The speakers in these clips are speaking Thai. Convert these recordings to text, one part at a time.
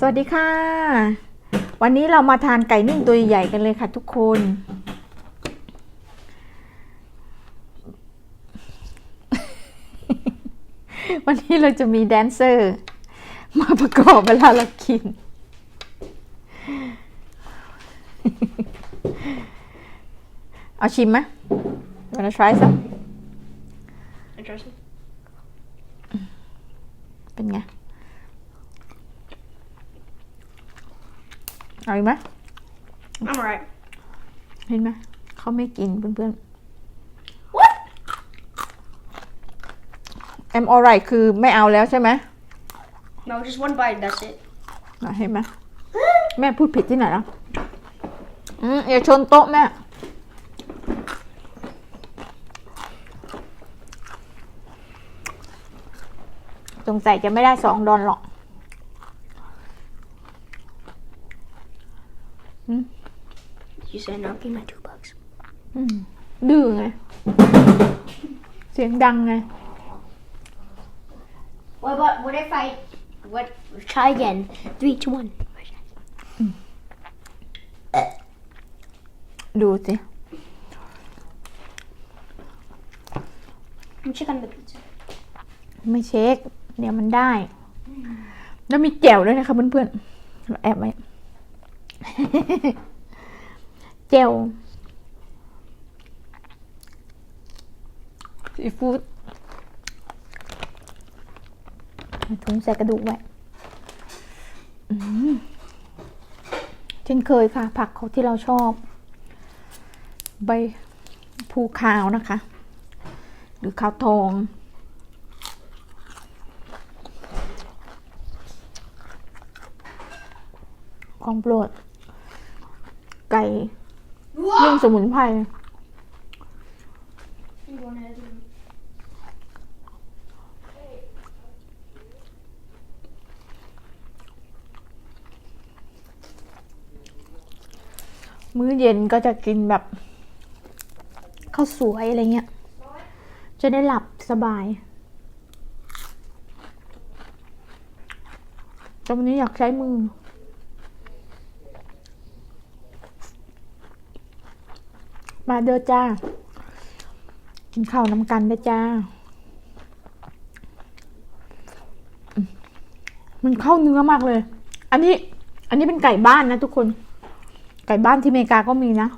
สวัสดีค่ะ วันนี้เรามาทานไก่นึ่งตัวใหญ่ๆกันเลยค่ะทุกคน วันนี้เราจะมีแดนเซอร์ มาประกอบเวลาเรากิน เอาชิมไหม wanna try some Interesting. เป็นไง เอาอีกไหม I'm alright. เห็นไหมเขาไม่กินเพื่อน What? ๆ I'm alright คือไม่เอาแล้วใช่ไหม No, just one bite. That's it. น่ะเห็นไหมแม่พูดผิดที่ไหนแล้วอืมอย่าชนโต๊ะแม่สงสัยจะไม่ได้สองดอนหรอก You said no. Give me my two bucks. ดื้อไง เสียงดังไง What about what if I what? Try again. Three, two, one. ดูสิ I'm check on the pizza. ไม่เช็ค เดี๋ยวมันได้ แล้วมีแจ่วด้วยนะคะเพื่อนๆเราแอบไว้ แจ่วซีฟู้ดเอาถุงใส่กระดูกไว้อืมเช่นเคยค่ะ ผักของที่เราชอบ ใบภูขาวนะคะ หรือขาวทองของโปรดไก่ นึ่งสมุนไพรมื้อเย็นก็จะกินแบบข้าวสวยอะไรเงี้ย จะได้หลับสบายแต่วันนี้อยากใช้มือ มาเด้อจ้ากินข้าวน้ำกันเด้อจ้ามมันเข้าเนื้อมากเลย อันนี้ อันนี้เป็นไก่บ้านนะทุกคน ไก่บ้านที่อเมริกาก็มีนะ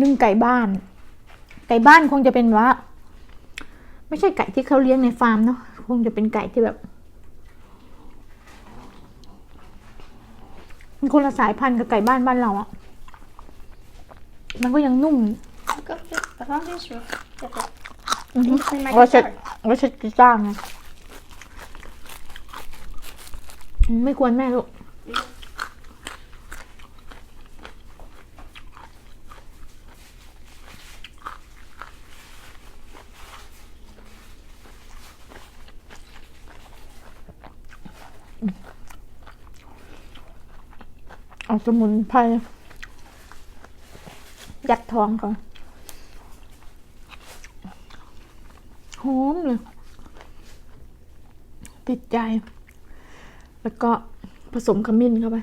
นึ่งไก่บ้าน ไก่บ้านคงจะเป็นว่า ไม่ใช่ไก่ที่เขาเลี้ยงในฟาร์มเนาะคงจะเป็นไก่ที่แบบมันคนละสายพันธุ์กับไก่บ้านบ้านเราอะมันก็ยังนุ่ม Look up this. I found this real. Okay. อือฮึ Clean my เราเช็ด guitar. เราเช็ดกีตาร์ไงไม่ควรแม่ลูก เอาสมุนไพรยัดท้องก่อนหอมเลยติดใจ แล้วก็ผสมขมิ้นเข้าไป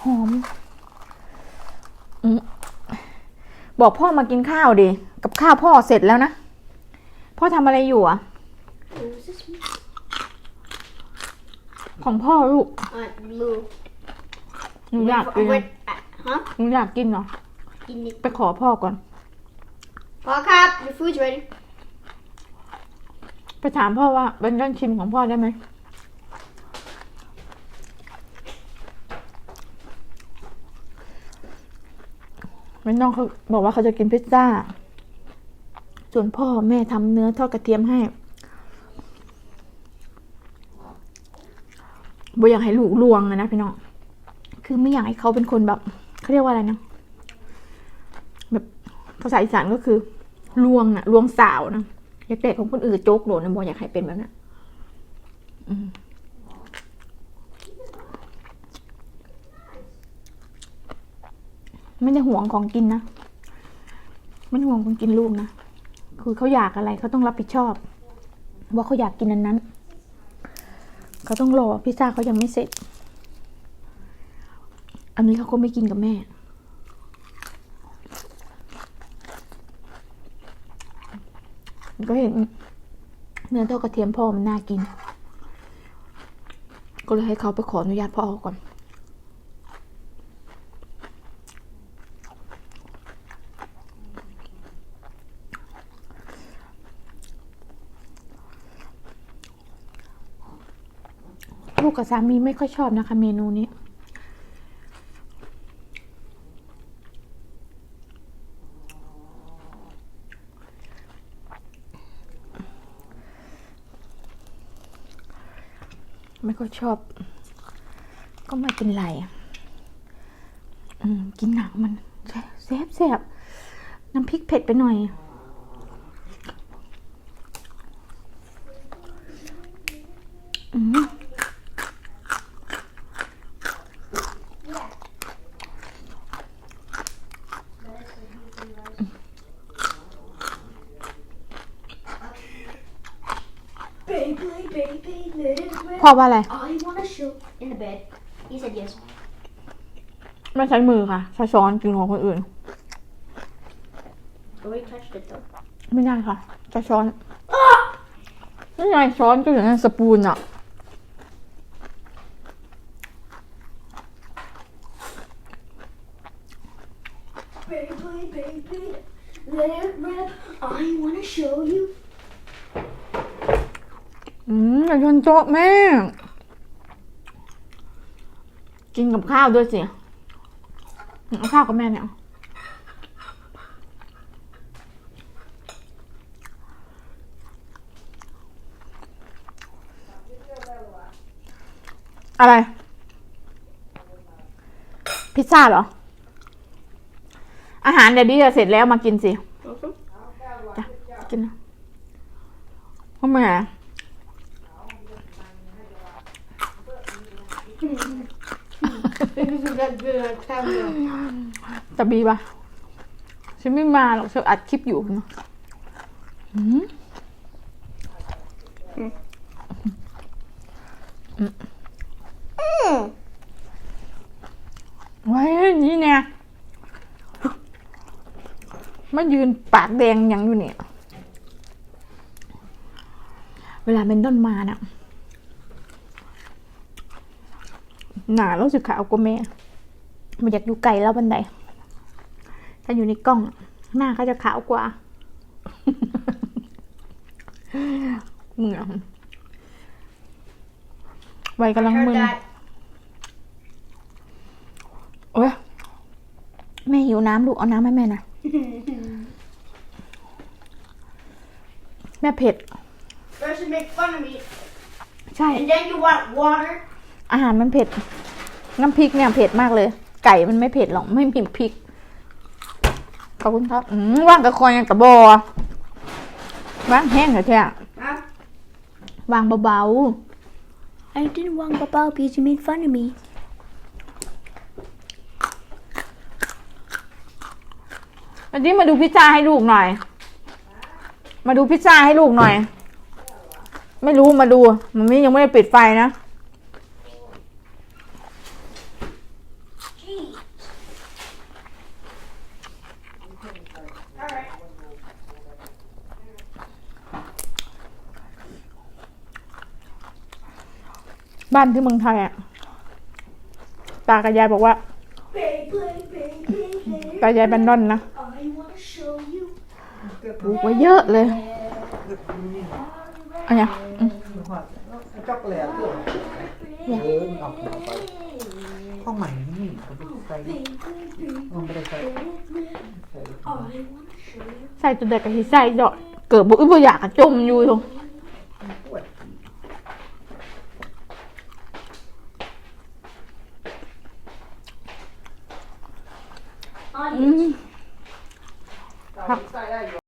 หอม อืม บอกพ่อมากินข้าวดิ กับข้าวพ่อเสร็จแล้วนะ พ่อทำอะไรอยู่อะ What was this? ของพ่อลูก Uh, blue. หนูอยากกิน Wait, uh, huh? หนูอยากกินเหรอ You need. ไปขอพ่อก่อน Paul Cap, your food's ready. ไปถามพ่อว่าเป็นเรื่องชิมของพ่อได้ไหม ไม่น้องเขาบอกว่าเขาจะกินพิซซ่า ส่วนพ่อแม่ทำเนื้อทอดกระเทียมให้บ่อยากให้ลูกลวงนะพี่น้อง คือไม่อยากให้เขาเป็นคนแบบเขาเรียกว่าอะไรนะ แบบภาษาอีสานก็คือลวงนะลวงสาวนะอยากได้ของคนอื่นโจกโดนนะบอกอยากให้เป็นแบบนั้นอืม ไม่ได้ห่วงของกินนะไม่ห่วงของกินลูกนะคือเขาอยากอะไรเขาต้องรับผิดชอบ ว่าเขาอยากกินอันนั้นเขาต้องรอพิซซ่าเขายังไม่เสร็จ อันนี้เขาก็ไม่กินกับแม่ก็เห็นเนื้อทอดกระเทียมพ่อมันน่ากิน ก็เลยให้เขาไปขออนุญาตพ่อก่อน ลู กับสามีไม่ค่อยชอบนะคะ เมนูนี้ ไม่ค่อยชอบ ก็ไม่เป็นไรอืมกินหนังมันแซ่บแซ่บน้ำพริกเผ็ดไปหน่อย อืม Baby, baby, little พ่อว่าอะไร I wanna show in the bed. He said yes. ไม่ใช้มือค่ะใช้ช้อนกินของคนอื่น Already touched it though. ไม่ได้ค่ะใช้ช้อนนี่ไงช้อนก็อยู่ในสปูนอะ Baby, baby, little red. I wanna show you. อืมอย่าชนโจ๊ะแม่ กินกับข้าวด้วยสิเอาข้าวกับแม่เนี่ยอะไร พิซซ่าเหรอ อาหารเดี๋ยวนี้จะเสร็จแล้วมากินสิจ้ะกินนะทำไมอะ แต่บีปะฉันไม่มาหรอกฉันอัดคลิปอยู่เนอะหืมไว้นี่เนี่ยมายืนปากแดงหยังอยู่เนี่ย เวลาเป็นต้นมาน่ะ หนาแล้วสึกขาวกว่าแม่มันอยากอยู่ไกลแล้วบันไดถ้าอยู่ในกล้องอะหน้าเขาจะขาวกว่าเหงื่อวัยกำลังมึนโอ้ยแม่หิวน้ำลูกเอาน้ำให้แม่หนะแม่เผ็ด First you make fun of me, ใช่ and then you want water. อาหารมันเผ็ด น้ำพริกเนี่ยเผ็ดมากเลย ไก่มันไม่เผ็ดหรอกไม่มีพริกขอบคุณครับอืมว่างกับคอยยังกับบอว่างแห้งเหรอเท่ Huh? วางเบา I didn't want Papa because you made fun of me. ๆวันนี้มาดูพิซซ่าให้ลูกหน่อย มาดูพิซซ่าให้ลูกหน่อย ไม่รู้มาดู มันไม่ยังไม่ได้ปิดไฟนะ บ้านที่เมืองไทยอะตากับยายบอกว่า Baby, baby, baby. ตายายแบนดอนนะ I wanna show you. ปลูกไว้เยอะเลยอันเนี้ยอืมช็อกโกแลตด้วยเออมันออกมาไปข้องใหม่นี่ผมไปใส่มันไม่ได้ใส่ใส่ I wanna show you. ใส่ตัวเด็กกับที่ใส่ดอกเกิดบุอึบ่อยากอะจมอยู่ตรง